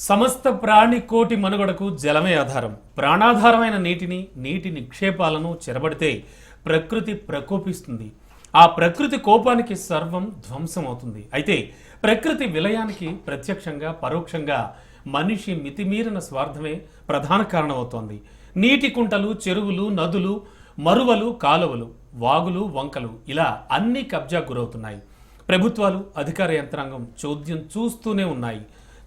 సమస్త ప్రాణి కోటి మనుగడకు జలమే ఆధారం. ప్రాణాధారమైన నీటిని నీటి నిక్షేపాలను చెరబడితే ప్రకృతి ప్రకోపిస్తుంది. ఆ ప్రకృతి కోపానికి సర్వం ధ్వంసమవుతుంది. అయితే ప్రకృతి విలయానికి ప్రత్యక్షంగా పరోక్షంగా మనిషి మితిమీరిన స్వార్థమే ప్రధాన కారణమవుతోంది. నీటి కుంటలు చెరువులు నదులు మరువలు కాలువలు వాగులు వంకలు ఇలా అన్ని కబ్జా గురవుతున్నాయి. ప్రభుత్వాలు అధికార యంత్రాంగం చోద్యం చూస్తూనే ఉన్నాయి.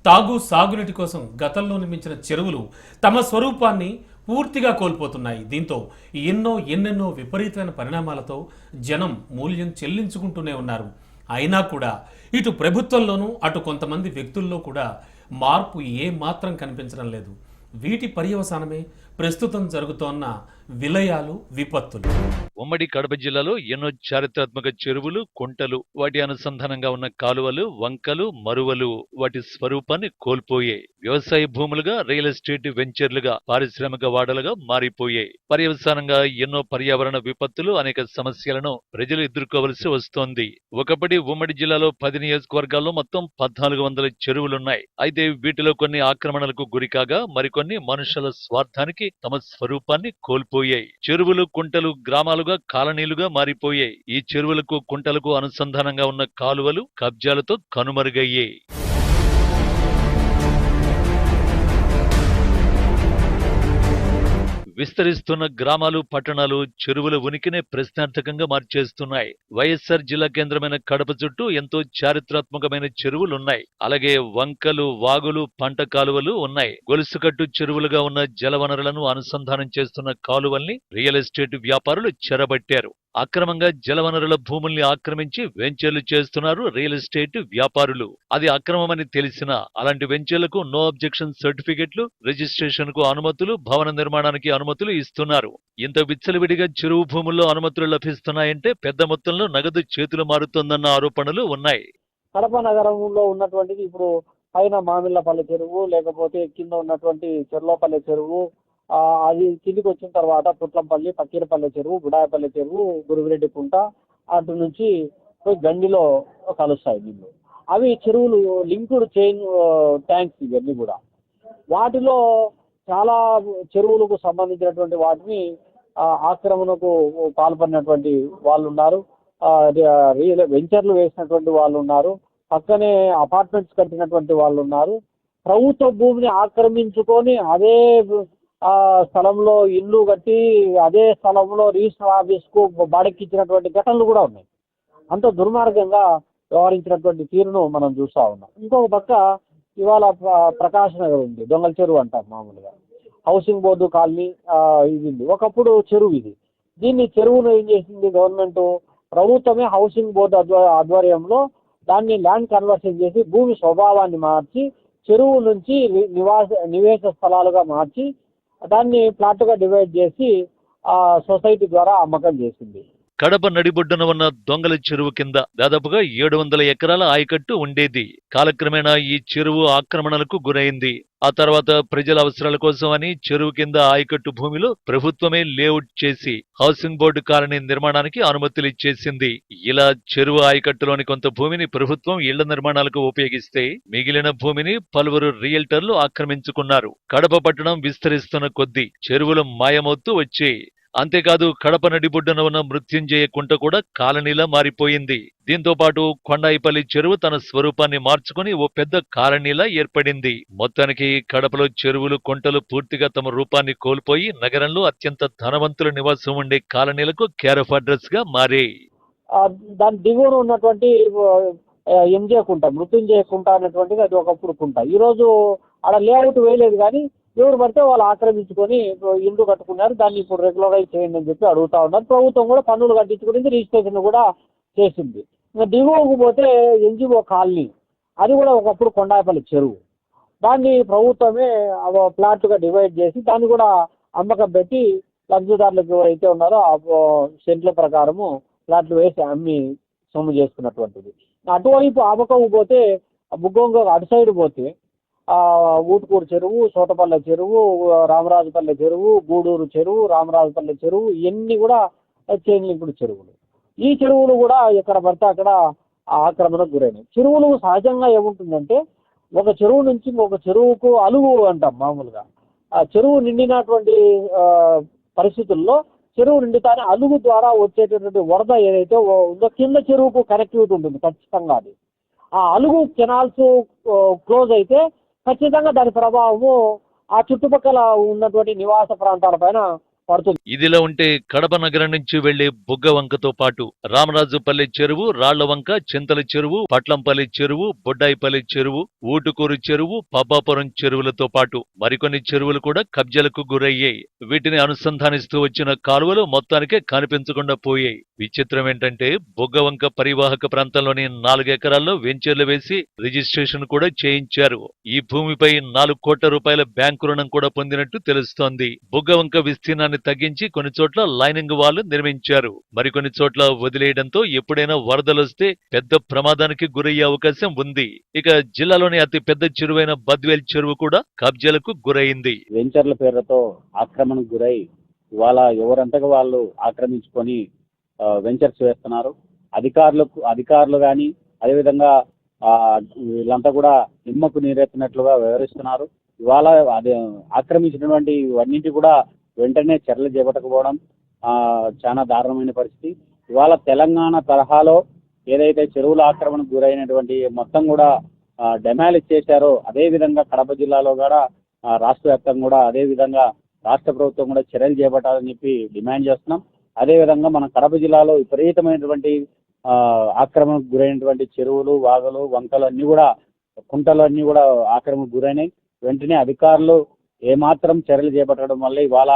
తాగు సాగునీటి కోసం గతంలో నిర్మించిన చెరువులు తమ స్వరూపాన్ని పూర్తిగా కోల్పోతున్నాయి. దీంతో ఎన్నో ఎన్నెన్నో విపరీతమైన పరిణామాలతో జనం మూల్యం చెల్లించుకుంటూనే ఉన్నారు. అయినా కూడా ఇటు ప్రభుత్వంలోనూ అటు కొంతమంది వ్యక్తుల్లో కూడా మార్పు ఏ మాత్రం కనిపించడం లేదు. వీటి పర్యవసానమే ప్రస్తుతం జరుగుతోన్న విలయాలు విపత్తులు. ఉమ్మడి కడప జిల్లాలో ఎన్నో చారిత్రాత్మక చెరువులు కుంటలు వాటి అనుసంధానంగా ఉన్న కాలువలు వంకలు మరువలు వాటి స్వరూపాన్ని కోల్పోయాయి. వ్యవసాయ భూములుగా రియల్ ఎస్టేట్ వెంచర్లుగా పారిశ్రామిక వాడలుగా మారిపోయాయి. పర్యవసానంగా ఎన్నో పర్యావరణ విపత్తులు అనేక సమస్యలను ప్రజలు ఎదుర్కోవలసి వస్తోంది. ఒకప్పటి ఉమ్మడి జిల్లాలో పది నియోజకవర్గాల్లో మొత్తం పద్నాలుగు వందల చెరువులున్నాయి. అయితే వీటిలో కొన్ని ఆక్రమణలకు గురికాగా మరికొన్ని మనుషుల స్వార్థానికి తమ స్వరూపాన్ని కోల్పోయాయి. చెరువులు కుంటలు గ్రామాలుగా కాలనీలుగా మారిపోయాయి. ఈ చెరువులకు కుంటలకు అనుసంధానంగా ఉన్న కాలువలు కబ్జాలతో కనుమరుగయ్యాయి. విస్తరిస్తున్న గ్రామాలు పట్టణాలు చెరువుల ఉనికినే ప్రశ్నార్థకంగా మార్చేస్తున్నాయి. వైఎస్ఆర్ జిల్లా కేంద్రమైన కడప చుట్టూ ఎంతో చారిత్రాత్మకమైన చెరువులున్నాయి. అలాగే వంకలు వాగులు పంట కాలువలు ఉన్నాయి. గొలుసుకట్టు చెరువులుగా ఉన్న జలవనరులను అనుసంధానం చేస్తున్న కాలువల్ని రియల్ ఎస్టేట్ వ్యాపారులు చెరబట్టారు. అక్రమంగా జలవనరుల భూముల్ని ఆక్రమించి వెంచర్లు చేస్తున్నారు రియల్ ఎస్టేట్ వ్యాపారులు. అది అక్రమమని తెలిసినా అలాంటి వెంచర్లకు నో అబ్జెక్షన్ సర్టిఫికెట్లు రిజిస్ట్రేషన్కు అనుమతులు భవన నిర్మాణానికి అనుమతులు ఇస్తున్నారు. ఇంత విచ్చలవిడిగా చెరువు భూముల్లో అనుమతులు లభిస్తున్నాయంటే పెద్ద మొత్తంలో నగదు చేతులు మారుతోందన్న ఆరోపణలు ఉన్నాయి. కడప నగరంలో ఉన్నటువంటిది ఇప్పుడు పైన మామిళ్ళపల్లి చెరువు లేకపోతే కింద ఉన్నటువంటి చెర్లోపల్లి చెరువు అది కిందికి వచ్చిన తర్వాత పుట్లంపల్లి పక్కీరపల్లె చెరువు బుడాయపల్లి చెరువు గురువిరెడ్డి కుంట అటు నుంచి పోయి గండిలో కలుస్తాయి నీళ్ళు అవి చెరువులు లింక్డ్ చైన్ ట్యాంక్స్ ఇవన్నీ కూడా. వాటిలో చాలా చెరువులకు సంబంధించినటువంటి వాటిని ఆక్రమణకు పాల్పడినటువంటి వాళ్ళు ఉన్నారు. రియల్ వెంచర్లు వేసినటువంటి వాళ్ళు ఉన్నారు. పక్కనే అపార్ట్మెంట్స్ కట్టినటువంటి వాళ్ళు ఉన్నారు. ప్రభుత్వ భూమిని ఆక్రమించుకొని అదే ఆ స్థలంలో ఇల్లు కట్టి అదే స్థలంలో రిజిస్టర్ ఆఫీస్కు బాడెక్కించినటువంటి ఘటనలు కూడా ఉన్నాయి. అంత దుర్మార్గంగా వ్యవహరించినటువంటి తీరును మనం చూస్తూ ఉన్నాం. ఇంకొక పక్క ఇవాళ ప్ర- నగర్ ఉంది. దొంగల చెరువు అంటారు మామూలుగా. హౌసింగ్ బోర్డు కాలనీ ఇది ఉంది. ఒకప్పుడు చెరువు ఇది. దీన్ని చెరువును ఏం చేసింది గవర్నమెంట్? ప్రభుత్వమే హౌసింగ్ బోర్డు ఆధ్వర్యంలో దాన్ని ల్యాండ్ కన్వర్షన్ చేసి భూమి స్వభావాన్ని మార్చి చెరువు నుంచి నివాస నివేశ స్థలాలుగా మార్చి దాన్ని ప్లాట్గా డివైడ్ చేసి ఆ సొసైటీ ద్వారా అమ్మకం చేసింది. కడప నడిబొడ్డున ఉన్న దొంగల చెరువు కింద దాదాపుగా ఏడు వందల ఎకరాల ఆయకట్టు ఉండేది. కాలక్రమేణా ఈ చెరువు ఆక్రమణలకు గురైంది. ఆ తర్వాత ప్రజల అవసరాల కోసం అని చెరువు కింద ఆయకట్టు భూమిలో ప్రభుత్వమే లేఅవుట్ చేసి హౌసింగ్ బోర్డు కాలనీ నిర్మాణానికి అనుమతులు ఇచ్చేసింది. ఇలా చెరువు ఆయకట్టులోని కొంత భూమిని ప్రభుత్వం ఇళ్ళ నిర్మాణాలకు ఉపయోగిస్తే మిగిలిన భూమిని పలువురు రియల్టర్లు ఆక్రమించుకున్నారు. కడప పట్టణం విస్తరిస్తున్న కొద్దీ చెరువులు మాయమవుతూ వచ్చాయి. అంతేకాదు కడప నడిబొడ్డున ఉన్న మృత్యుంజయ కుంట కూడా కాలనీలా మారిపోయింది. దీంతో పాటు కొండాయిపల్లి చెరువు తన స్వరూపాన్ని మార్చుకుని ఓ పెద్ద కాలనీలా ఏర్పడింది. మొత్తానికి కడపలో చెరువులు కుంటలు పూర్తిగా తమ రూపాన్ని కోల్పోయి నగరంలో అత్యంత ధనవంతుల నివాసం ఉండే కాలనీలకు కేరఫ్ అడ్రస్గా మారాయి దాని దిగువన ఉన్నటువంటి ఎంజే కుంట మృత్యుంజయ కుంట అనేటువంటిది అది ఒకప్పుడు కుంట. ఈరోజు అక్కడ లేఅవుట్ వేయలేదు కానీ ఎవరు పడితే వాళ్ళు ఆక్రమించుకొని ఇల్లు కట్టుకున్నారు. దాన్ని ఇప్పుడు రెగ్యులరైజ్ చేయండి అని చెప్పి అడుగుతా ఉన్నారు. ప్రభుత్వం కూడా పన్నులు కట్టించుకుని రిజిస్ట్రేషన్ కూడా చేసింది. ఇంకా దిగువకు పోతే ఎన్జిఓ కాలనీ అది కూడా ఒకప్పుడు కొండాపల్లి చెరువు. దాన్ని ప్రభుత్వమే ఆ ప్లాట్గా డివైడ్ చేసి దాన్ని కూడా అమ్మకం పెట్టి లబ్ధిదారులకు ఎవరైతే ఉన్నారో ఆ సెంట్ల ప్రకారము ప్లాట్లు వేసి అమ్మి సొమ్ము చేసుకున్నటువంటిది. అటువైపు అమ్మకం పోతే బుగ్గొంగ అటు సైడ్ పోతే ఊటుకూరు చెరువు సోటపల్లె చెరువు రామరాజుపల్లె చెరువు గూడూరు చెరువు రామరాజుపల్లె చెరువు ఇవన్నీ కూడా చైన్ లింకుడు చెరువులు. ఈ చెరువులు కూడా ఎక్కడ పడితే అక్కడ ఆక్రమణకు గురైనాయి చెరువులు సహజంగా ఏముంటుందంటే ఒక చెరువు నుంచి ఇంకొక చెరువుకు అలుగు అంటాం మామూలుగా. ఆ చెరువు నిండినటువంటి పరిస్థితుల్లో చెరువు నిండితేనే అలుగు ద్వారా వచ్చేటటువంటి వరద ఏదైతే ఉందో కింద చెరువుకు కనెక్టివిటీ ఉంటుంది ఖచ్చితంగా అది. ఆ అలుగు కెనాల్స్ క్లోజ్ అయితే ఖచ్చితంగా దాని ప్రభావము ఆ చుట్టుపక్కల ఉన్నటువంటి నివాస ప్రాంతాల పైన పడుతుంది. ఇదిలా ఉంటే కడప నగరం నుంచి వెళ్ళే బుగ్గవంకతో పాటు రామరాజుపల్లి చెరువు రాళ్ళవంక చింతల చెరువు పట్లంపల్లి చెరువు బొడ్డాయిపల్లి చెరువు ఊటుకూరు చెరువు పబ్బాపురం చెరువులతో పాటు మరికొన్ని చెరువులు కూడా కబ్జలకు గురయ్యాయి. వీటిని అనుసంధానిస్తూ వచ్చిన కాలువలు మొత్తానికే కనిపించకుండా పోయాయి. విచిత్రం ఏంటంటే బొగ్గవంక పరివాహక ప్రాంతంలోని నాలుగు ఎకరాల్లో వెంచర్లు వేసి రిజిస్ట్రేషన్ కూడా చేయించారు. ఈ భూమిపై నాలుగు కోట్ల రూపాయల బ్యాంకు రుణం కూడా పొందినట్టు తెలుస్తోంది. బుగ్గవంక విస్తీర్ణాన్ని తగ్గించి కొన్ని చోట్ల లైనింగ్ వాళ్ళు నిర్మించారు. మరికొన్ని చోట్ల వదిలేయడంతో ఎప్పుడైనా వరదలొస్తే పెద్ద ప్రమాదానికి గురయ్యే అవకాశం ఉంది. ఇక జిల్లాలోని అతి పెద్ద చెరువైన బద్వేల్ చెరువు కూడా కబ్జాలకు గురైంది. వెంచర్ల పేరుతో ఆక్రమణకు గురై ఇవాళ ఎవరంతగా వాళ్ళు ఆక్రమించుకొని వెంచర్స్ వేస్తున్నారు. అధికారులకు అధికారులు కానీ అదేవిధంగా వీళ్ళంతా కూడా నిమ్మకు నీరెత్తినట్లుగా వివరిస్తున్నారు ఇవాళ అదే ఆక్రమించినటువంటి ఇవన్నింటి కూడా వెంటనే చర్యలు చేపట్టకపోవడం చాలా దారుణమైన పరిస్థితి. ఇవాళ తెలంగాణ తరహాలో ఏదైతే చెరువుల ఆక్రమణకు గురైనటువంటి మొత్తం కూడా డెమాలిష్ చేశారో అదే విధంగా కడప జిల్లాలో కూడా రాష్ట్ర వ్యాప్తంగా కూడా అదే విధంగా రాష్ట్ర ప్రభుత్వం కూడా చర్యలు చేపట్టాలని చెప్పి డిమాండ్ చేస్తున్నాం. అదే విధంగా మన కడప జిల్లాలో విపరీతమైనటువంటి ఆక్రమణకు గురైనటువంటి చెరువులు వాగులు వంకలు అన్నీ కూడా కుంటలు అన్నీ కూడా ఆక్రమణకు గురైనాయి. వెంటనే అధికారులు ఏమాత్రం చర్యలు చేపట్టడం వల్ల ఇవాళ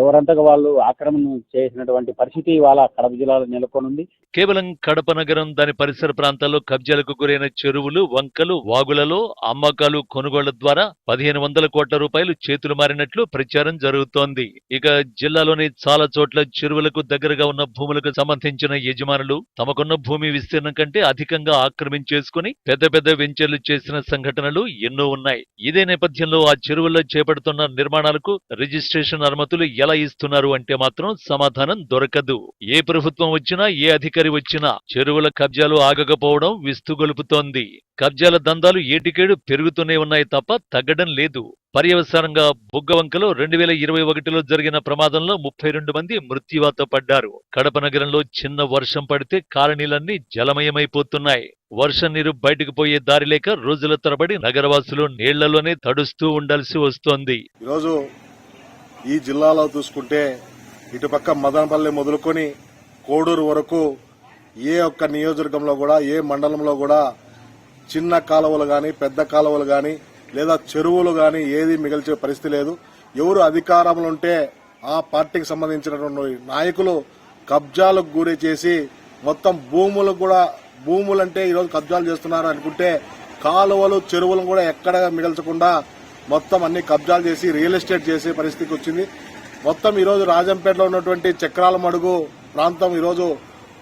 ఎవరంతగా వాళ్ళు ఆక్రమణ చేసినటువంటి పరిస్థితి ఇవాళ కడప జిల్లాలో నెలకొని ఉంది కేవలం కడప నగరం దాని పరిసర ప్రాంతాల్లో కబ్జాలకు గురైన చెరువులు వంకలు వాగులలో అమ్మకాలు కొనుగోళ్ళ ద్వారా పదిహేను వందల కోట్ల రూపాయలు చేతులు మారినట్లు ప్రచారం జరుగుతోంది. ఇక జిల్లాలోని చాలా చోట్ల చెరువులకు దగ్గరగా ఉన్న భూములకు సంబంధించిన యజమానులు తమకున్న భూమి విస్తీర్ణం కంటే అధికంగా ఆక్రమించేసుకుని పెద్ద పెద్ద వెంచర్లు చేసిన సంఘటనలు ఎన్నో ఉన్నాయి. ఇదే నేపథ్యంలో ఆ చెరువుల్లో చేపడుతున్న నిర్మాణాలకు రిజిస్ట్రేషన్ అనుమతులు ఎలా ఇస్తున్నారు అంటే మాత్రం సమాధానం దొరకదు. ఏ ప్రభుత్వం వచ్చినా ఏ అధికారి వచ్చినా చెరువుల కబ్జాలు ఆగకపోవడం విస్తుగొలుపుతోంది. కబ్జాల దందాలు ఏటికేడు పెరుగుతూనే ఉన్నాయి తప్ప తగ్గడం లేదు. పర్యవసానంగా బుగ్గవంకలో రెండు వేల ఇరవై ఒకటిలో జరిగిన ప్రమాదంలో ముప్పై రెండు మంది మృత్యువాత పడ్డారు. కడప నగరంలో చిన్న వర్షం పడితే కాలనీలన్నీ జలమయమైపోతున్నాయి. వర్షం నీరు బయటకు పోయే దారి లేక రోజుల తరబడి నగరవాసులు నీళ్ళలోనే తడుస్తూ ఉండాల్సి వస్తోంది. ఈరోజు ఈ జిల్లాలో చూసుకుంటే ఇటుపక్క మదనపల్లి మొదలుకొని కోడూరు వరకు ఏ ఒక్క నియోజకవర్గంలో కూడా ఏ మండలంలో కూడా చిన్న కాలువలు కానీ పెద్ద కాలువలు కానీ లేదా చెరువులు కానీ ఏది మిగిల్చే పరిస్థితి లేదు. ఎవరు అధికారంలో ఉంటే ఆ పార్టీకి సంబంధించినటువంటి నాయకులు కబ్జాలకు గురి చేసి మొత్తం భూములు కూడా భూములంటే ఈరోజు కబ్జాలు చేస్తున్నారు అనుకుంటే కాలువలు చెరువులను కూడా ఎక్కడ మిగల్చకుండా మొత్తం అన్ని కబ్జాలు చేసి రియల్ ఎస్టేట్ చేసే పరిస్థితికి వచ్చింది. మొత్తం ఈరోజు రాజంపేటలో ఉన్నటువంటి చక్రాల మడుగు ప్రాంతం ఈరోజు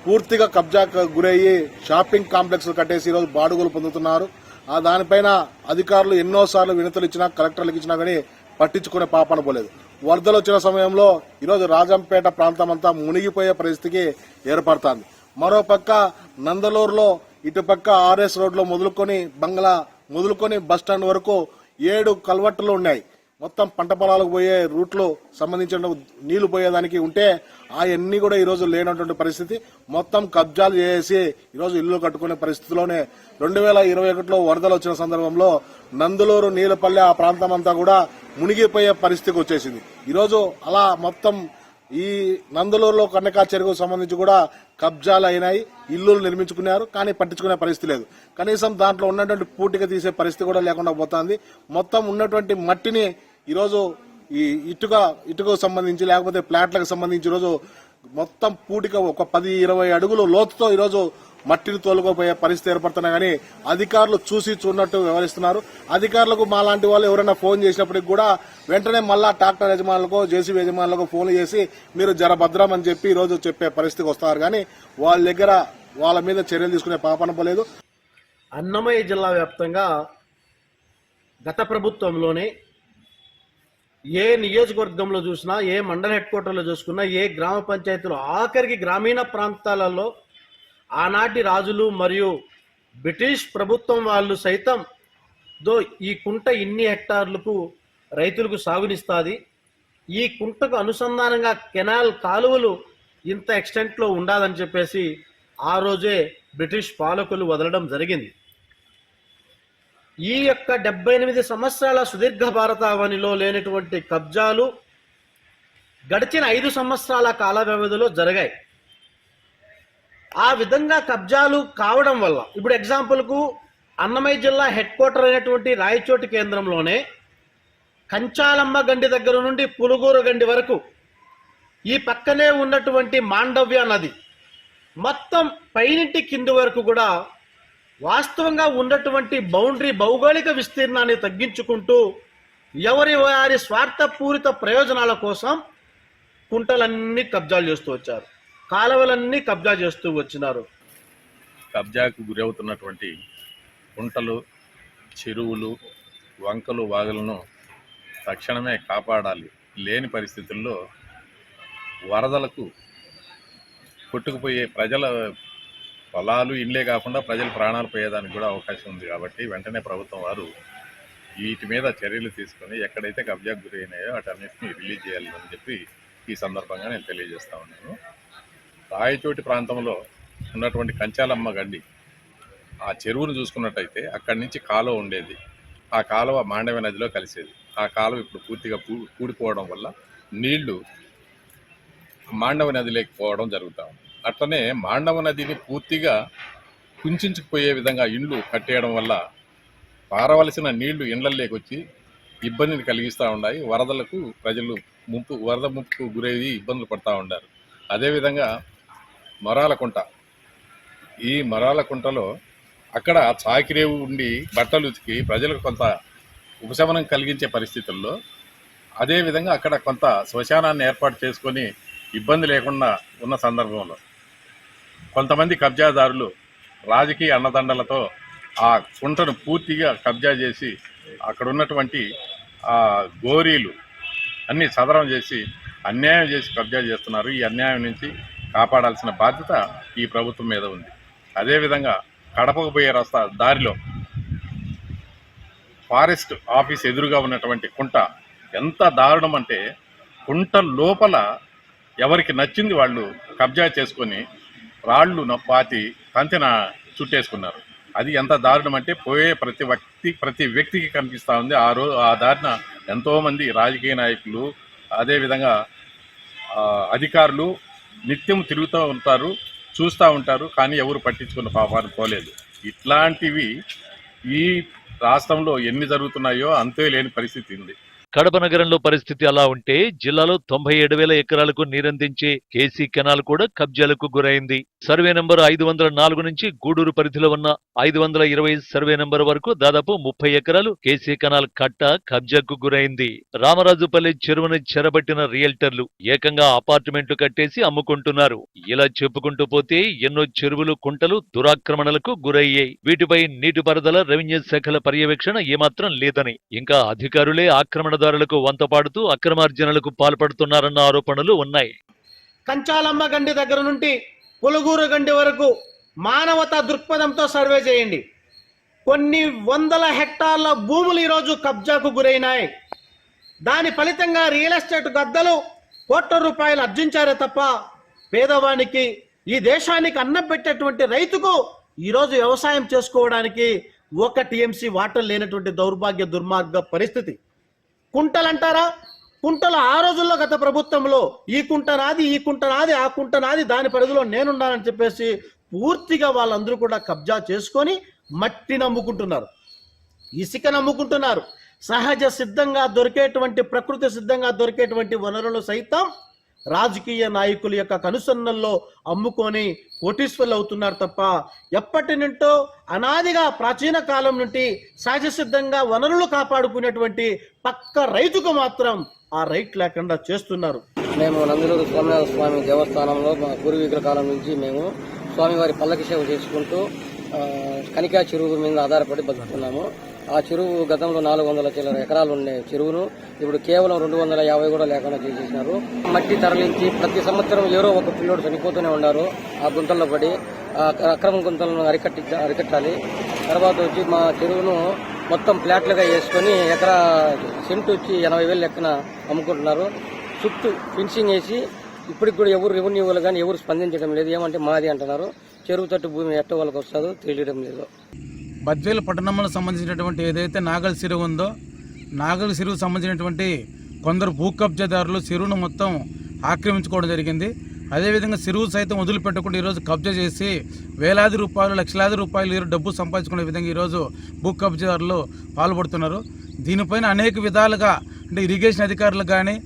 పూర్తిగా కబ్జాకు గురయ్యి షాపింగ్ కాంప్లెక్స్ కట్టేసి ఈరోజు బాడుగులు పొందుతున్నారు. ఆ దానిపైన అధికారులు ఎన్నోసార్లు వినతులు ఇచ్చినా కలెక్టర్లకు ఇచ్చినా కానీ పట్టించుకునే పాపన పోలేదు. వరదలు వచ్చిన సమయంలో ఈరోజు రాజంపేట ప్రాంతం అంతా మునిగిపోయే పరిస్థితికి ఏర్పడుతోంది. మరోపక్క నందలూరులో ఇటుపక్క ఆర్ఎస్ రోడ్లో మొదలుకొని బంగ్లా మొదలుకొని బస్ స్టాండ్ వరకు ఏడు కల్వర్టులు ఉన్నాయి. మొత్తం పంట పొలాలకు పోయే రూట్లో సంబంధించిన నీళ్ళు పోయేదానికి ఉంటే అవన్నీ కూడా ఈరోజు లేనటువంటి పరిస్థితి. మొత్తం కబ్జాలు చేసి ఈరోజు ఇల్లు కట్టుకునే పరిస్థితిలోనే రెండు వేల ఇరవై ఒకటిలో వరదలు వచ్చిన సందర్భంలో నందులూరు నీలపల్లె ఆ ప్రాంతం అంతా కూడా మునిగిపోయే పరిస్థితికి వచ్చేసింది. ఈరోజు అలా మొత్తం ఈ నందలూరులో కన్నకా చెరువుకు సంబంధించి కూడా కబ్జాలు అయినాయి ఇల్లులు నిర్మించుకున్నారు కానీ పట్టించుకునే పరిస్థితి లేదు. కనీసం దాంట్లో ఉన్నటువంటి పూటిగా తీసే పరిస్థితి కూడా లేకుండా పోతుంది. మొత్తం ఉన్నటువంటి మట్టిని ఈరోజు ఈ ఇటుక ఇటుకకు సంబంధించి లేకపోతే ప్లాట్లకు సంబంధించి ఈరోజు మొత్తం పూటిక ఒక పది ఇరవై అడుగులు లోతుతో ఈరోజు మట్టిని తోలుకోపోయే పరిస్థితి ఏర్పడుతున్నా కానీ అధికారులు చూసి చూడనట్టు వ్యవహరిస్తున్నారు. అధికారులకు మా లాంటి వాళ్ళు ఎవరైనా ఫోన్ చేసినప్పటికి కూడా వెంటనే మళ్ళా ట్రాక్టర్ యజమానులకు జేసీబీ యజమానులకు ఫోన్ చేసి మీరు జర భద్రం అని చెప్పి ఈ రోజు చెప్పే పరిస్థితికి వస్తారు కానీ వాళ్ళ దగ్గర వాళ్ళ మీద చర్యలు తీసుకునే పాపన పోలేదు. అన్నమయ్య జిల్లా వ్యాప్తంగా గత ప్రభుత్వంలోనే ఏ నియోజకవర్గంలో చూసినా ఏ మండల హెడ్ క్వార్టర్లో చూసుకున్నా ఏ గ్రామ పంచాయతీలో ఆఖరికి గ్రామీణ ప్రాంతాలలో ఆనాటి రాజులు మరియు బ్రిటిష్ ప్రభుత్వం వాళ్ళు సైతం దో ఈ కుంట ఇన్ని హెక్టార్లకు రైతులకు సాగునిస్తుంది. ఈ కుంటకు అనుసంధానంగా కెనాల్ కాలువలు ఇంత ఎక్స్టెంట్లో ఉండాలని చెప్పేసి ఆ రోజే బ్రిటిష్ పాలకులు వదలడం జరిగింది. ఈ యొక్క డెబ్బై ఎనిమిది సంవత్సరాల సుదీర్ఘ భారతావనిలో లేనటువంటి కబ్జాలు గడిచిన ఐదు సంవత్సరాల కాల వ్యవధిలో జరిగాయి. ఆ విధంగా కబ్జాలు కావడం వల్ల ఇప్పుడు ఎగ్జాంపుల్కు అన్నమయ్య జిల్లా హెడ్ క్వార్టర్ అయినటువంటి రాయచోటి కేంద్రంలోనే కంచాలమ్మ గండి దగ్గర నుండి పులుగూరు గండి వరకు ఈ పక్కనే ఉన్నటువంటి మాండవ్య నది మొత్తం పైనింటి కింది వరకు కూడా వాస్తవంగా ఉన్నటువంటి బౌండరీ భౌగోళిక విస్తీర్ణాన్ని తగ్గించుకుంటూ ఎవరి వారి స్వార్థపూరిత ప్రయోజనాల కోసం కుంటలన్నీ కబ్జాలు చేస్తూ వచ్చారు. కాలువలన్నీ కబ్జా చేస్తూ వచ్చినారు. కబ్జాకు గురవుతున్నటువంటి కుంటలు చెరువులు వంకలు వాగులను తక్షణమే కాపాడాలి. లేని పరిస్థితుల్లో వరదలకు కొట్టుకుపోయే ప్రజల పొలాలు ఇళ్ళే కాకుండా ప్రజలు ప్రాణాలు పోయేదానికి కూడా అవకాశం ఉంది కాబట్టి వెంటనే ప్రభుత్వం వారు వీటి మీద చర్యలు తీసుకొని ఎక్కడైతే కబ్జాకు గురైనాయో వాటన్నిటిని రిలీజ్ చేయాలని చెప్పి ఈ సందర్భంగా నేను తెలియజేస్తా ఉన్నాను. రాయచోటి ప్రాంతంలో ఉన్నటువంటి కంచాలమ్మ గండి ఆ చెరువును చూసుకున్నట్టయితే అక్కడి నుంచి కాలువ ఉండేది. ఆ కాలువ మాండవ నదిలో కలిసేది. ఆ కాలువ ఇప్పుడు పూర్తిగా పూ కూడిపోవడం వల్ల నీళ్ళు మాండవ నదిలోకి పోవడం జరుగుతూ ఉంది. అట్లనే మాండవ నదిని పూర్తిగా కుంచుకుపోయే విధంగా ఇండ్లు కట్టేయడం వల్ల పారవలసిన నీళ్ళు ఇండ్లలోకి వచ్చి ఇబ్బందిని కలిగిస్తూ ఉన్నాయి. వరదలకు ప్రజలు ముంపు వరద ముంపుకు గురయ్యి ఇబ్బందులు పడతా ఉన్నారు. అదేవిధంగా మొరాలకుంట ఈ మొరాలకుంటలో అక్కడ చాకిరేవు ఉండి బట్టలు ఉతికి ప్రజలకు కొంత ఉపశమనం కలిగించే పరిస్థితుల్లో అదేవిధంగా అక్కడ కొంత శ్మశానాన్ని ఏర్పాటు చేసుకొని ఇబ్బంది లేకుండా ఉన్న సందర్భంలో కొంతమంది కబ్జాదారులు రాజకీయ అన్నదండలతో ఆ కుంటను పూర్తిగా కబ్జా చేసి అక్కడ ఉన్నటువంటి ఆ గోరీలు అన్నీ సదరం చేసి అన్యాయం చేసి కబ్జా చేస్తున్నారు. ఈ అన్యాయం నుంచి కాపాడాల్సిన బాధ్యత ఈ ప్రభుత్వం మీద ఉంది. అదేవిధంగా కడపకు పోయే రస్తా దారిలో ఫారెస్ట్ ఆఫీస్ ఎదురుగా ఉన్నటువంటి కుంట ఎంత దారుణం అంటే కుంట లోపల ఎవరికి నచ్చింది వాళ్ళు కబ్జా చేసుకొని రాళ్ళు నప్పాతి పాతి కంతెన చుట్టేసుకున్నారు. అది ఎంత దారుణం అంటే పోయే ప్రతి వ్యక్తి ప్రతి వ్యక్తికి కనిపిస్తూ ఉంది. ఆ రోజు ఆ దారిన ఎంతోమంది రాజకీయ నాయకులు అదేవిధంగా అధికారులు నిత్యం తిరుగుతూ ఉంటారు చూస్తూ ఉంటారు కానీ ఎవరు పట్టించుకున్న పాపాన్ని పోలేదు. ఇట్లాంటివి ఈ రాష్ట్రంలో ఎన్ని జరుగుతున్నాయో అంతే లేని పరిస్థితి ఉంది. కడప నగరంలో పరిస్థితి అలా ఉంటే జిల్లాలో తొంభై ఏడు వేల ఎకరాలకు నీరందించే కేసీ కెనాల్ కూడా కబ్జాలకు గురైంది. సర్వే నంబర్ ఐదు వందల నాలుగు నుంచి గూడూరు పరిధిలో ఉన్న ఐదు వందల ఇరవై సర్వే నంబర్ వరకు దాదాపు ముప్పై ఎకరాలు కేసీ కెనాల్ కట్ట కబ్జాకు గురైంది. రామరాజుపల్లి చెరువును చెరబట్టిన రియల్టర్లు ఏకంగా అపార్ట్మెంట్లు కట్టేసి అమ్ముకుంటున్నారు. ఇలా చెప్పుకుంటూ పోతే ఎన్నో చెరువులు కుంటలు దురాక్రమణలకు గురయ్యాయి. వీటిపై నీటిపారుదల రెవెన్యూ శాఖల పర్యవేక్షణ ఏమాత్రం లేదని. ఇంకా అధికారులే ఆక్రమణ ఆక్రమణదారులకు వంతపాడుతూ అక్రమార్జనలకు పాల్పడుతున్నారన్న ఆరోపణలు ఉన్నాయి. కంచాలమ్మ గండి దగ్గర నుండి పులుగూరు గండి వరకు మానవతా దృక్పథంతో సర్వే చేయండి. కొన్ని వందల హెక్టార్ల భూములు ఈరోజు కబ్జాకు గురైనాయి. దాని ఫలితంగా రియల్ ఎస్టేట్ గద్దలు కోట్ల రూపాయలు అర్జించారే తప్ప పేదవానికి ఈ దేశానికి అన్నం పెట్టేటువంటి రైతుకు ఈరోజు వ్యవసాయం చేసుకోవడానికి ఒక టీఎంసీ వాటర్ లేనటువంటి దౌర్భాగ్య దుర్మార్గ పరిస్థితి. కుంటలంటారా? కుంటలు ఆ రోజుల్లో గత ప్రభుత్వంలో ఈ కుంట నాది ఈ కుంట నాది ఆ కుంట నాది దాని పరిధిలో నేనున్నానని చెప్పేసి పూర్తిగా వాళ్ళందరూ కూడా కబ్జా చేసుకొని మట్టి నమ్ముకుంటున్నారు. ఇసుక నమ్ముకుంటున్నారు. సహజ సిద్ధంగా దొరికేటువంటి ప్రకృతి సిద్ధంగా దొరికేటువంటి వనరులు సైతం రాజకీయ నాయకుల యొక్క కనుసన్నల్లో అమ్ముకొని కోటీశ్వర్లు అవుతున్నారు తప్ప ఎప్పటి నుంటో అనాదిగా ప్రాచీన కాలం నుండి సహజసిద్ధంగా వనరులు కాపాడుకునేటువంటి పక్క రైతుకు మాత్రం ఆ రైట్ లేకుండా చేస్తున్నారు. మేము నందిలూరు స్వామినాథ స్వామి దేవస్థానంలో మా పూర్వీకుల కాలం నుంచి మేము స్వామివారి పల్లకి సేవ చేసుకుంటూ కనికా చెరువు మీద ఆధారపడి బతుకుతున్నాము. ఆ చెరువు గతంలో నాలుగు వందల చిల్లర ఎకరాలు ఉండే చెరువును ఇప్పుడు కేవలం రెండు వందల యాభై కూడా లేకుండా చేసేసినారు మట్టి తరలించి ప్రతి సంవత్సరం ఎవరో ఒక పిల్లోడు చనిపోతూనే ఉన్నారు. ఆ గుంతల్లో పడి ఆ అక్రమ గుంతలను అరికట్టి అరికట్టాలి. తర్వాత వచ్చి మా చెరువును మొత్తం ఫ్లాట్లుగా వేసుకొని ఎకరా సెంట్ వచ్చి ఎనభై వేలు లెక్కన అమ్ముకుంటున్నారు. చుట్టూ ఫిన్సింగ్ వేసి ఇప్పటికి కూడా ఎవరు రెవెన్యూ వాళ్ళు కానీ ఎవరు స్పందించడం లేదు. ఏమంటే మాది అంటున్నారు. చెరువు తట్టు భూమి ఎట్ట వాళ్ళకి వస్తుందో తెలియడం లేదు. బద్వేలు పట్టణంలో సంబంధించినటువంటి ఏదైతే నాగల్ సిరువు ఉందో నాగల్ చెరువు సంబంధించినటువంటి కొందరు భూ కబ్జాదారులు చెరువును మొత్తం ఆక్రమించుకోవడం జరిగింది. అదేవిధంగా సిరువు సైతం వదిలిపెట్టకుండా ఈరోజు కబ్జా చేసి వేలాది రూపాయలు లక్షలాది రూపాయలు డబ్బు సంపాదించుకునే విధంగా ఈరోజు భూ కబ్జాదారులు పాల్పడుతున్నారు. దీనిపైన అనేక విధాలుగా అంటే ఇరిగేషన్ అధికారులు కానీ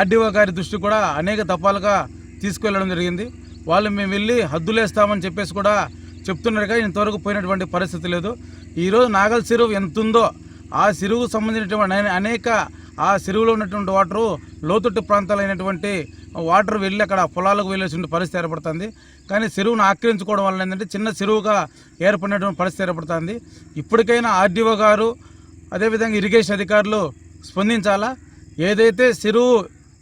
ఆర్డీఓ గారి దృష్టి కూడా అనేక తప్పాలుగా తీసుకువెళ్ళడం జరిగింది. వాళ్ళు మేము వెళ్ళి హద్దులేస్తామని చెప్పేసి కూడా చెప్తున్నారుగా ఇంతవరకు పోయినటువంటి పరిస్థితి లేదు. ఈరోజు నాగల్ చెరువు ఎంత ఉందో ఆ చెరువుకు సంబంధించినటువంటి అనేక ఆ చెరువులో ఉన్నటువంటి వాటరు లోతుట్టు ప్రాంతాలైనటువంటి వాటర్ వెళ్ళి అక్కడ పొలాలకు వెళ్ళేసిన పరిస్థితి ఏర్పడుతుంది. కానీ చెరువును ఆక్రమించుకోవడం వల్ల ఏంటంటే చిన్న చెరువుగా ఏర్పడినటువంటి పరిస్థితి ఏర్పడుతుంది. ఇప్పటికైనా ఆర్డీఓ గారు అదేవిధంగా ఇరిగేషన్ అధికారులు స్పందించాలా? ఏదైతే చెరువు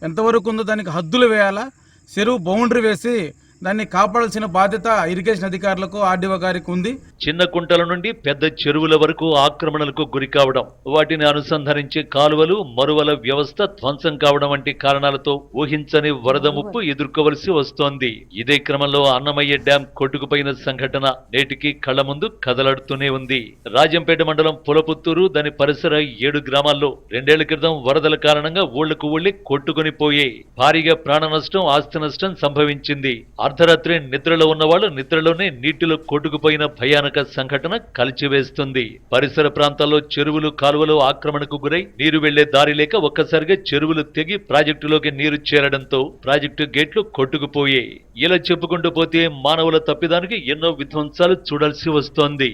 ఎంతవరకు ఉందో దానికి హద్దులు వేయాలా? చెరువు బౌండరీ వేసి దాన్ని కాపాడాల్సిన బాధ్యత ఇరిగేషన్ అధికారులకు ఆర్డీఓ గారికి ఉంది. చిన్న కుంటల నుండి పెద్ద చెరువుల వరకు ఆక్రమణలకు గురి కావడం వాటిని అనుసంధానించే కాలువలు మరువల వ్యవస్థ ధ్వంసం కావడం వంటి కారణాలతో ఊహించని వరద ముప్పు ఎదుర్కోవలసి వస్తోంది. ఇదే క్రమంలో అన్నమయ్య డ్యాం కొట్టుకుపోయిన సంఘటన నేటికి కళ్ళ ముందు కదలాడుతూనే ఉంది. రాజంపేట మండలం పులపుత్తూరు దాని పరిసర ఏడు గ్రామాల్లో రెండేళ్ళ క్రితం వరదల కారణంగా ఊళ్ళకు ఊళ్ళి కొట్టుకుని పోయే భారీగా ప్రాణ నష్టం ఆస్తి నష్టం సంభవించింది. అర్ధరాత్రి నిద్రలో ఉన్నవాళ్ళు నిద్రలోనే నీటిలో కొట్టుకుపోయిన భయానక సంఘటన కలిచివేస్తుంది. పరిసర ప్రాంతాల్లో చెరువులు కాలువలు ఆక్రమణకు గురై నీరు వెళ్ళే దారి లేక ఒక్కసారిగా చెరువులు తెగి ప్రాజెక్టులోకి నీరు చేరడంతో ప్రాజెక్టు గేట్లు కొట్టుకుపోయాయి. ఇలా చెప్పుకుంటూ పోతే మానవుల తప్పిదానికి ఎన్నో విధ్వంసాలు చూడాల్సి వస్తోంది.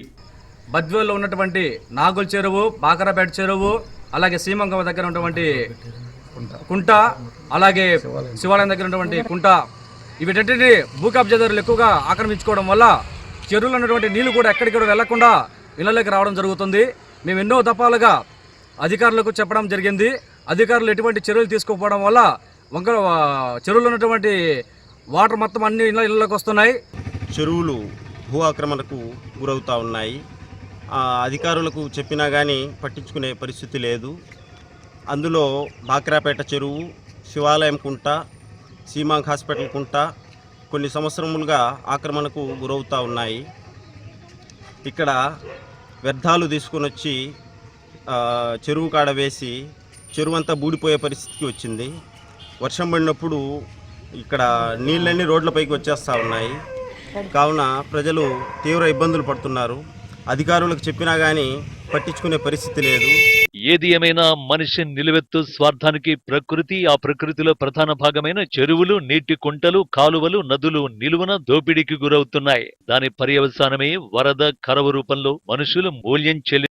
బద్వేల్లో ఉన్నటువంటి నాగుల్ చెరువు బాకరాపేట చెరువు అలాగే సీమంగం దగ్గర ఉన్నటువంటి కుంట అలాగే శివాలయం దగ్గర ఉన్నటువంటి కుంట వీటన్నిటిని భూ కబ్జాదారులు ఎక్కువగా ఆక్రమించుకోవడం వల్ల చెరువులు ఉన్నటువంటి నీళ్ళు కూడా ఎక్కడికక్కడ వెళ్ళకుండా ఇళ్ళలోకి రావడం జరుగుతుంది. మేము ఎన్నో దఫాలుగా అధికారులకు చెప్పడం జరిగింది. అధికారులు ఎటువంటి చర్యలు తీసుకోకపోవడం వల్ల వంక చెరువులు ఉన్నటువంటి వాటర్ మొత్తం అన్ని ఇళ్ళ ఇళ్ళలోకి వస్తున్నాయి. చెరువులు భూ ఆక్రమణకు గురవుతూ ఉన్నాయి. అధికారులకు చెప్పినా కానీ పట్టించుకునే పరిస్థితి లేదు. అందులో బాక్రాపేట చెరువు శివాలయం కుంట సీమాంగ్ హాస్పిటల్ కుంట కొన్ని సంవత్సరములుగా ఆక్రమణకు గురవుతూ ఉన్నాయి. ఇక్కడ వ్యర్థాలు తీసుకొని వచ్చి చెరువు కాడ వేసి చెరువు అంతా బూడిపోయే పరిస్థితికి వచ్చింది. వర్షం పడినప్పుడు ఇక్కడ నీళ్ళన్నీ రోడ్లపైకి వచ్చేస్తూ ఉన్నాయి. కావున ప్రజలు తీవ్ర ఇబ్బందులు పడుతున్నారు. అధికారులకు చెప్పినా కానీ పట్టించుకునే పరిస్థితి లేదు. ఏది ఏమైనా మనిషి నిలువెత్తు స్వార్థానికి ప్రకృతి ఆ ప్రకృతిలో ప్రధాన భాగమైన చెరువులు నీటి కుంటలు కాలువలు నదులు నిలువన దోపిడీకి గురవుతున్నాయి. దాని పర్యవసానమే వరద కరవ రూపంలో మనుషులు మూల్యం చెల్లి